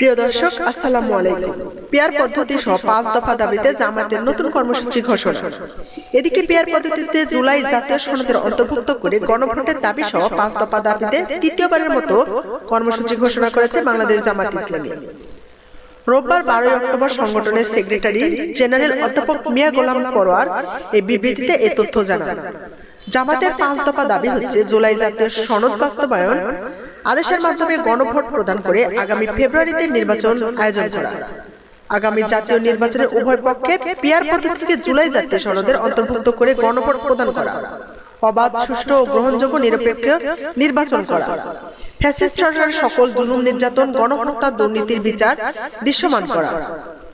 প্রিয় দর্শক, আসসালামু আলাইকুম। পেয়ার পদ্ধতি সহ পাঁচ দফা দাবিতে জামাতের নতুন কর্মসূচি ঘোষণা। এদিকে পেয়ার পদ্ধতিতে জুলাই জাতীয় সনদের অন্তর্ভুক্ত করে গণভোটের দাবি সহ পাঁচ দফা দাবিতে তৃতীয়বারের মতো কর্মসূচি ঘোষণা করেছে বাংলাদেশ জামাত ইসলামী। রোববার বারোই অক্টোবর সংগঠনের সেক্রেটারি জেনারেল অধ্যাপক মিয়া গোলাম পরোয়ার এই বিবৃতিতে এ তথ্য জানান। জামাতের পাঁচ দফা দাবি হচ্ছে জুলাই জাতীয় সনদ বাস্তবায়ন আদেশের মাধ্যমে গণভোট প্রদান করে আগামী ফেব্রুয়ারিতে নির্বাচন আয়োজন করা। আগামী জাতীয় নির্বাচনে উভয় পক্ষে পিয়ার পদ্ধতিকে জুলাই জাতীয় সনদের অন্তর্ভুক্ত করে গণভোট প্রদান করা। অবাধ সুষ্ঠু ও গ্রহণযোগ্য নিরপেক্ষ নির্বাচন করা। ফ্যাসিস্ট সরকারের সকল জুলুম নির্যাতন গণহত্যা দুর্নীতির বিচার দৃশ্যমান করা।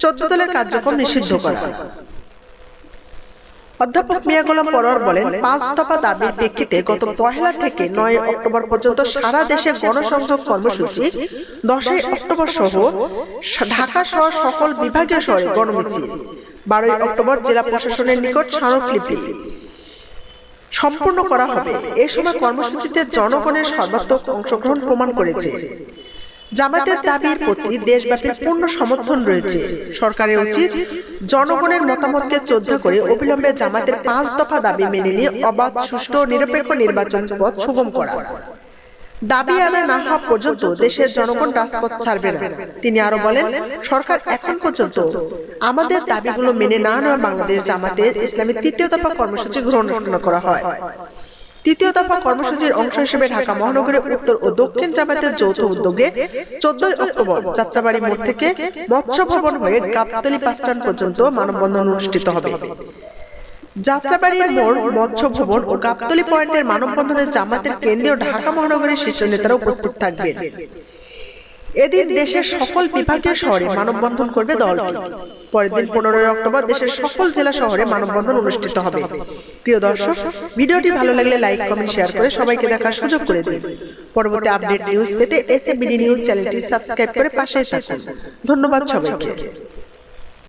চোদ্দ দলের কার্যক্রম নিষিদ্ধ করা। অধ্যাপক মিয়া গোলাম পরোয়ার বলেন পাঁচ দফা দাবির প্রেক্ষিতে গত পহেলা থেকে নয় অক্টোবর পর্যন্ত সারা দেশে গণসংযোগ কর্মসূচি দশই অক্টোবর সহ ঢাকা সহ সকল বিভাগীয় শহরে গণমিছিল বারোই অক্টোবর জেলা প্রশাসনের নিকট স্মারকলিপি। সম্পূর্ণ করা হবে। এ সময় কর্মসূচিতে জনগণের সর্বাত্মক অংশগ্রহণ প্রমাণ করেছে। জামাতের দাবির প্রতি দেশব্যাপী পূর্ণ সমর্থন রয়েছে। সরকারের উচিত জনগণের মতামতকে শ্রদ্ধা করে অবিলম্বে জামাতের পাঁচ দফা দাবি মেনে নিয়ে অবাধ সুষ্ঠু নিরপেক্ষ নির্বাচন পথ সুগম করা দাবি আদায় না হওয়া পর্যন্ত দেশের জনগণ রাজপথ ছাড়বে না। তিনি আরও বলেন সরকার এখন পর্যন্ত আমাদের দাবিগুলো মেনে না নেওয়া বাংলাদেশ জামাতের ইসলামের তৃতীয় দফা কর্মসূচি গ্রহণ করা হয়। তৃতীয় দফা কর্মসূচির অংশ হিসেবে ঢাকা মহানগরের উত্তর ও দক্ষিণ জামাতের যৌথ উদ্যোগে চোদ্দই অক্টোবর যাত্রাবাড়ি মোড় থেকে মৎস্য ভবন হয়ে গাবতলি বাসস্ট্যান্ড পর্যন্ত মানববন্ধন অনুষ্ঠিত হবে। যাত্রাবাড়ির মোড় মৎস্য ভবন ও গাবতলি পয়েন্টের মানববন্ধনে জামাতের কেন্দ্রীয় ঢাকা মহানগরের শীর্ষ নেতারা উপস্থিত থাকবেন। এদিন দেশের সকল বিভাগীয় শহরে মানববন্ধন করবে দল। পরের দিন পনেরোই অক্টোবর দেশের সকল জেলা শহরে মানববন্ধন অনুষ্ঠিত হবে। প্রিয় দর্শক ভিডিওটি ভালো লাগলে লাইক কমেন্ট শেয়ার করে সবাইকে দেখার সুযোগ করে দিন। পরবর্তী আপডেট নিউজ পেতে এস নিউজ চ্যানেলটি সাবস্ক্রাইব করে পাশে থাকুন। ধন্যবাদ সবাইকে।